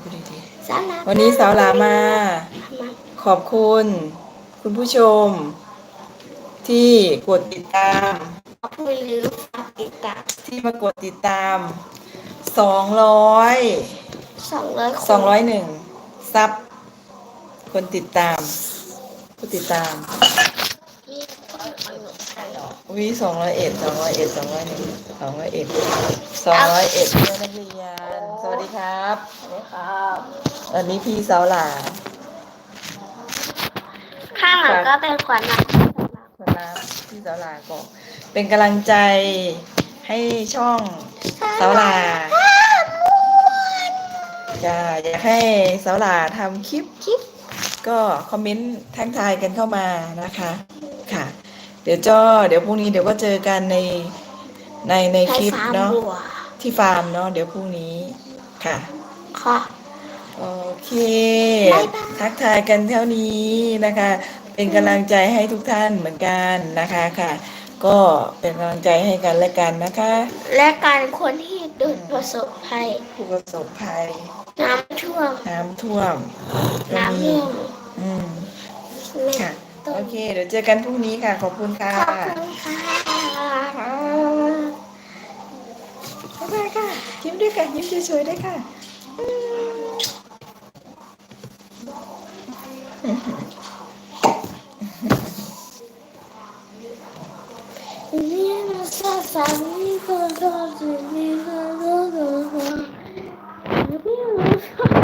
พูดดีสำหรับๆวันนี้สาวหลามา มาขอบคุณ คุณผู้ชม ที่กดติดตาม ขอบคุณหรือฝากติดตามที่มากดติดตาม 200 สองร้อยคน201ซับคนติดตาม ผู้ติดตามมีคนเอาหนูใส่หรอวิสองร้อยเอ็ดสองร้อยเอ็ดสองร้อยหนึ่งสองร้อยเอ็ดสองร้อยเอ็ดเพื่อนนักเรียน สวัสดีครับสวัสดีครับวันนี้พี่สาวหลาข้างหลังก็เป็นขวัญนะคนละพี่สาวหลาก็เป็นกำลังใจให้ช่องสาวหลาจะอยากให้สาวหลาทำคลิปคลิป ก็คอมเมนต์ทักทายกันเข้ามานะคะ ค่ะ เดี๋ยวจ้อเดี๋ยวพรุ่งนี้เดี๋ยวก็เจอกันในในในใช้คลิปฟาร์มเนาะบัว ที่ฟาร์มเนาะเดี๋ยวพรุ่งนี้ค่ะ ค่ะ โอเคบ๊ายบาย ทักทายกันเท่านี้นะคะ เป็นกำลังใจให้ทุกท่านเหมือนกันนะคะค่ะ ก็เป็นกำลังใจให้กันและกันนะคะและการคนที่โดนประสบภัยผู้ประสบภัยน้ำท่วมน้ำท่วมก็น้ำมีเรื่องอืมไม่ค่ะต้องโอเค เดี๋ยวเจอกันพรุ่งนี้ค่ะ ขอบคุณค่ะ ขอบคุณค่ะ บ๊ายค่ะ ยิ้มด้วยค่ะ ยิ้มเฉยๆด้วยค่ะ你们说啥？你可说是你们。